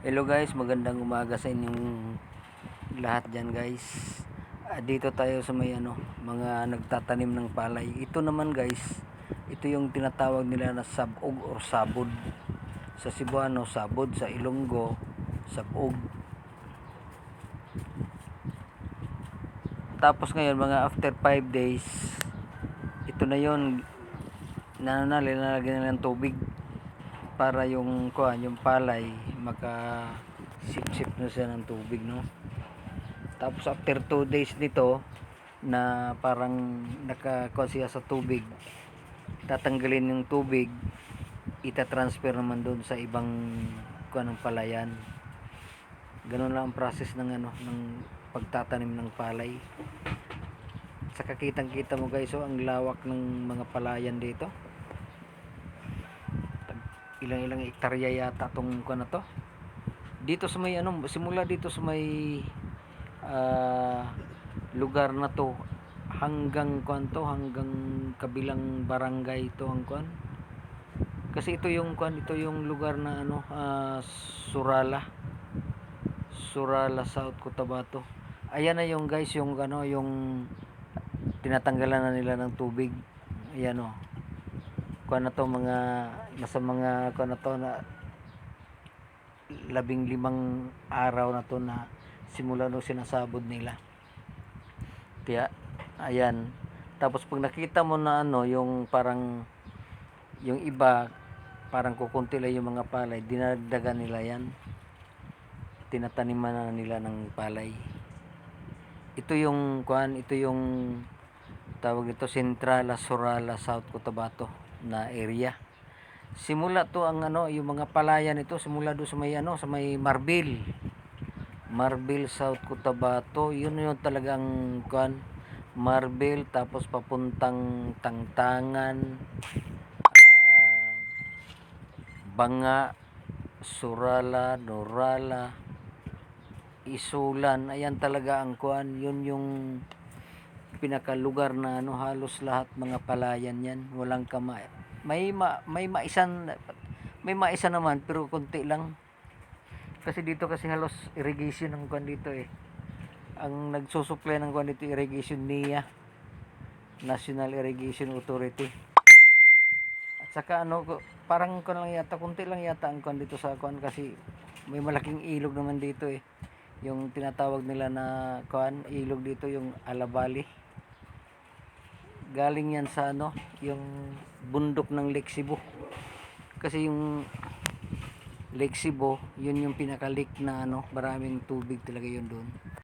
Hello guys, magandang umaga sa inyong lahat dyan guys. Ah, dito tayo sa may ano, mga nagtatanim ng palay. Ito naman guys, ito yung tinatawag nila na sabog or sabod. Sa Cebuano, sabod. Sa Ilonggo, sabog. Tapos ngayon, mga after 5 days, ito na yon na na nilalagyan nila ng tubig para yung kuan yung palay maka sip-sip na siya ng tubig no? Tapos after 2 days nito na parang naka siya sa tubig tatanggalin yung tubig ita-transfer naman doon sa ibang kuan ng palayan. Ganun lang ang process ng ano ng pagtatanim ng palay. Sa kakitang kita mo guys oh, ang lawak ng mga palayan dito ilang ilang hektarya yata tong kuan na to. Dito sa may ano simula dito sa may ah, lugar na to hanggang kuan to hanggang kabilang barangay to ang kuan kasi ito yung kuan ito yung lugar na ano ah, Surala. Surala South Cotabato. Ayan na yung guys yung ano yung tinatanggalan na nila ng tubig. Ayan o kuan na to mga nasa mga kuan na to na labing limang araw na to na simula nung sinasabod nila. Kaya ayan. Tapos pag nakita mo na ano yung parang yung iba parang kukunti lang yung mga palay dinagdagan nila yan. Tinataniman na nila ng palay. Ito yung kuan ito yung tawag ito Centrala Sorala South Cotabato na area. Simula to ang ano yung mga palayan ito simula do sa may ano sa may Marbil. Marbil South Cotabato yun yung talagang kuan Marbil tapos papuntang Tangtangan ah, Banga Surala Norala Isulan. Ayan talaga ang kuan yun yung pinakalugar na ano halos lahat mga palayan yan walang kama may ma, may maisan may maisa naman pero konti lang. Kasi dito kasi halos irrigation ng kuan dito eh. Ang nagsusupply ng kuan dito irrigation niya. National Irrigation Authority. At saka ano parang kuan lang yata konti lang yata ang kuan dito sa kuan kasi may malaking ilog naman dito eh. Yung tinatawag nila na kuan ilog dito yung Alabali galing yan sa ano yung bundok ng Lake Cebu. Kasi yung Lake Cebu yun yung pinaka lake na ano maraming tubig talaga yun doon